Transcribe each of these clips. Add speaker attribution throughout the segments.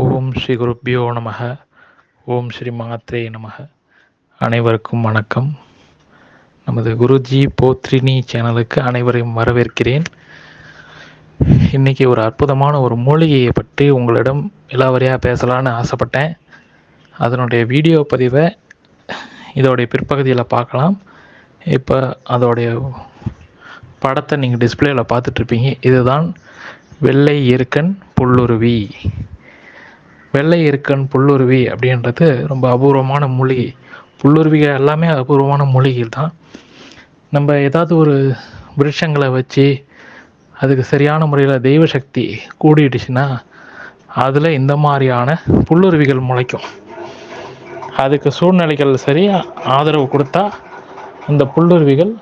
Speaker 1: ஓம் ஸ்ரீ குருப்பியோ நமக. ஓம் ஸ்ரீ மாத்ரே நமக. அனைவருக்கும் வணக்கம். நமது குருஜி போத்ரினி சேனலுக்கு அனைவரையும் வரவேற்கிறேன். இன்றைக்கி ஒரு அற்புதமான ஒரு மூலிகையை பற்றி உங்களிடம் விலாவரியாக பேசலான்னு ஆசைப்பட்டேன். அதனுடைய வீடியோ பதிவை இதோடைய பிற்பகுதியில் பார்க்கலாம். இப்போ அதோடைய படத்தை நீங்கள் டிஸ்பிளேயில் பார்த்துட்ருப்பீங்க இதுதான் வெள்ளை எருக்கன் புல்லுருவி. வெள்ளை இருக்கன் புல்லுருவி அப்படின்றது ரொம்ப அபூர்வமான மூலிகை புல்லுருவிகள் எல்லாமே அபூர்வமான மூலிகைகள் தான். நம்ம ஏதாவது ஒரு விருஷங்களை வச்சு அதுக்கு சரியான முறையில் தெய்வ சக்தி கூடிடுச்சுன்னா அதில் இந்த மாதிரியான புல்லுருவிகள் முளைக்கும். அதுக்கு சூழ்நிலைகள் சரி ஆதரவு கொடுத்தா அந்த புல்லுருவிகள்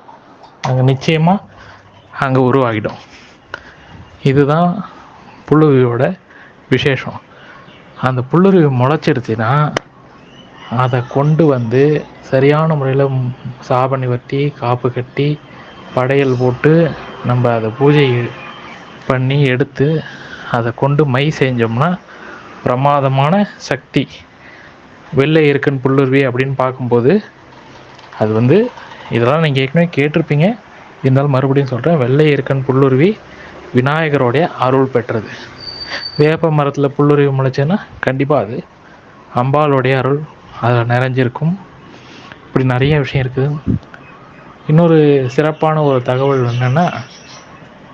Speaker 1: அங்கே நிச்சயமாக அங்கே உருவாகிடும். இதுதான் புல்லுருவியோட விசேஷம். அந்த புல்லுருவி முளைச்சிருச்சுன்னா அதை கொண்டு வந்து சரியான முறையில் சாபணி வட்டி காப்பு கட்டி படையல் போட்டு நம்ம அதை பூஜை பண்ணி எடுத்து அதை கொண்டு மை செஞ்சோம்னா பிரமாதமான சக்தி. வெள்ளை இருக்குன்னு புல்லுருவி அப்படின்னு பார்க்கும்போது அது வந்து இதெல்லாம் நீங்கள் ஏற்கனவே கேட்டிருப்பீங்க. இருந்தாலும் மறுபடியும் சொல்கிறேன் வெள்ளை இருக்கன் புல்லுருவி விநாயகரோடைய அருள் பெற்றது. வேப்ப மரத்தில் புல்லுருவி முளைச்சேன்னா கண்டிப்பாக அது அம்பாளுடைய அருள். அதில் நிறைஞ்சிருக்கும். இப்படி நிறைய விஷயம் இருக்குது. இன்னொரு சிறப்பான ஒரு தகவல் என்னென்னா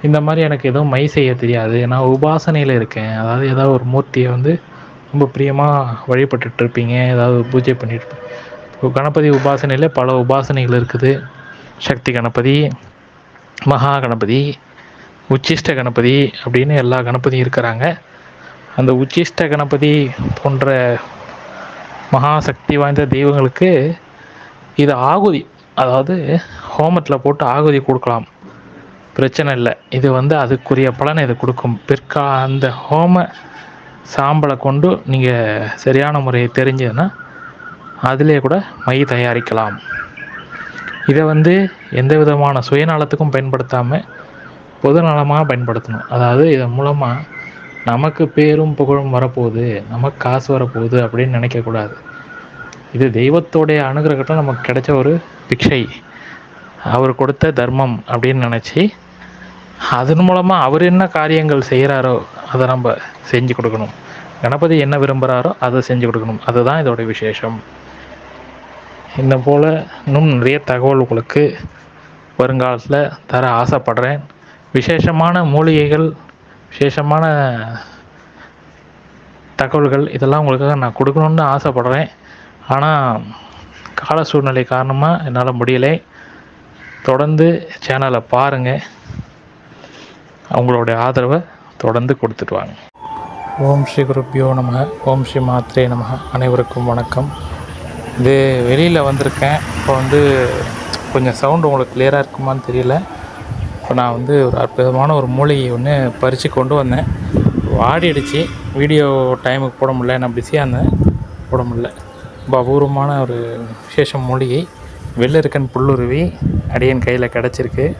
Speaker 1: இந்த மாதிரி எனக்கு எதுவும் மை செய்ய தெரியாது. நான் உபாசனையில் இருக்கேன். அதாவது ஏதாவது ஒரு மூர்த்தியை வந்து ரொம்ப பிரியமாக வழிபட்டுட்ருப்பீங்க ஏதாவது பூஜை பண்ணிட்டு இப்போ கணபதி உபாசனையில் பல உபாசனைகள் இருக்குது. சக்தி கணபதி மகா கணபதி உச்சிஷ்ட கணபதி அப்படின்னு எல்லா கணபதியும் இருக்கிறாங்க. அந்த உச்சிஷ்ட கணபதி போன்ற மகா சக்தி வாய்ந்த தெய்வங்களுக்கு இது ஆகுதி. அதாவது ஹோமத்தில் போட்டு ஆகுதி கொடுக்கலாம். பிரச்சனை இல்லை. இது வந்து அதுக்குரிய பலனை இது கொடுக்கும். பிற்கா அந்த ஹோம சாம்பலை கொண்டு நீங்கள் சரியான முறையை தெரிஞ்சதுன்னா அதிலே கூட மை தயாரிக்கலாம். இதை வந்து எந்த விதமான சுயநலத்துக்கும் பயன்படுத்தாமல் பொதுநலமாக பயன்படுத்தணும். அதாவது இதன் மூலமாக நமக்கு பேரும் புகழும் வரப்போகுது நமக்கு காசு வரப்போகுது அப்படின்னு நினைக்கக்கூடாது இது தெய்வத்தோடைய அனுகிரகத்தில் நமக்கு கிடைச்ச ஒரு பிக்ஷை. அவர் கொடுத்த தர்மம் அப்படின்னு நினச்சி அதன் மூலமாக அவர் என்ன காரியங்கள் செய்கிறாரோ அதை நம்ம செஞ்சு கொடுக்கணும். கணபதி என்ன விரும்புகிறாரோ அதை செஞ்சு கொடுக்கணும். அதுதான் இதோட விசேஷம். இந்த போல் இன்னும் நிறைய தகவல் உங்களுக்கு வருங்காலத்தில் தர ஆசைப்படுறேன். விசேஷமான மூலிகைகள் விசேஷமான தகவல்கள் இதெல்லாம் உங்களுக்காக நான் கொடுக்கணுன்னு ஆசைப்படுறேன். ஆனால் கால சூழ்நிலை காரணமாக என்னால் முடியலை. தொடர்ந்து சேனலை பாருங்கள் அவங்களுடைய ஆதரவை தொடர்ந்து கொடுத்துட்டு வாங்க. ஓம் ஸ்ரீ குருப்பியோ நமக ஓம் ஸ்ரீ மாத்ரே நமக அனைவருக்கும் வணக்கம். இது வெளியில் வந்திருக்கேன். இப்போ வந்து கொஞ்சம் சவுண்டு உங்களுக்கு கிளியராக இருக்குமான்னு தெரியல. இப்போ நான் வந்து ஒரு அற்புதமான ஒரு மூலிகை ஒன்று பறித்து கொண்டு வந்தேன். வாடிடுச்சு. வீடியோ டைமுக்கு போட முடியல. நான் பிஸியாக இருந்தேன். போட முடியல. ரொம்ப அபூர்வமான ஒரு விசேஷ மூலிகை. வெள்ளருக்கன் புல்லுருவி அடியன் கையில் கிடச்சிருக்கு.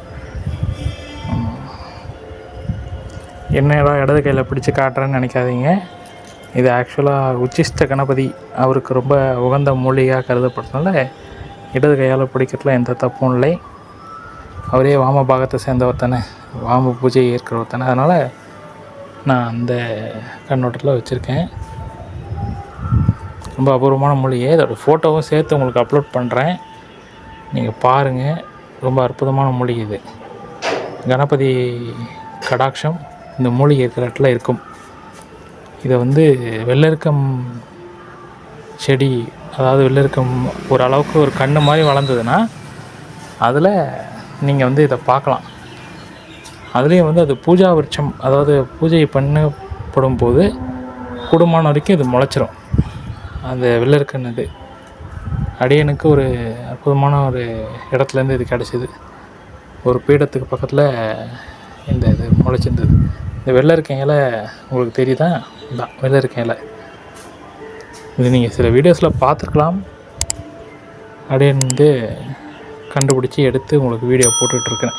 Speaker 1: என்னடா இடது கையில் பிடிச்சி காட்டுறேன்னு நினைக்காதீங்க. இது ஆக்சுவலாக உச்சிஷ்ட கணபதி அவருக்கு ரொம்ப உகந்த மூலிகையாக கருதப்படுறதுனால இடது கையால் பிடிக்கிறதுல எந்த தப்பும் இல்லை. அவரே வாம பாகத்தை சேர்ந்தவர் தானே. வாம பூஜையை ஏற்கிறவர் தானே. அதனால் நான் அந்த கண்ணோட்டத்தில் வச்சுருக்கேன். ரொம்ப அபூர்வமான மொழியே அதோட ஃபோட்டோவும் சேர்த்து உங்களுக்கு அப்லோட் பண்ணுறேன் நீங்கள் பாருங்கள் ரொம்ப அற்புதமான மொழி இது. கணபதி கடாட்சம் இந்த மூலிகை இருக்கிற இடத்துல இருக்கும். இதை வந்து வெள்ளருக்கம் செடி அதாவது வெள்ளருக்கம் ஓரளவுக்கு ஒரு கண்ணு மாதிரி வளர்ந்ததுன்னா அதில் நீங்கள் வந்து இதை பார்க்கலாம். அதுலேயும் வந்து அது பூஜா விருட்சம் அதாவது பூஜை பண்ணப்படும் போது குடும்பம் வரைக்கும் இது முளைச்சிரும். அந்த வெள்ளருக்கன்னது அடியனுக்கு ஒரு அற்புதமான ஒரு இடத்துலேருந்து இது கிடச்சிது. ஒரு பீடத்துக்கு பக்கத்தில் இந்த இது முளைச்சிருந்தது. இந்த வெள்ளரிக்கன் இலை உங்களுக்கு தெரியுதா? இதான் வெள்ளரிக்கன் இலை. இது நீங்கள் சில வீடியோஸில் பார்த்துருக்கலாம். அடியன் வந்து கண்டுபிடிச்சி எடுத்து உங்களுக்கு வீடியோ போட்டுட்ருக்கேன்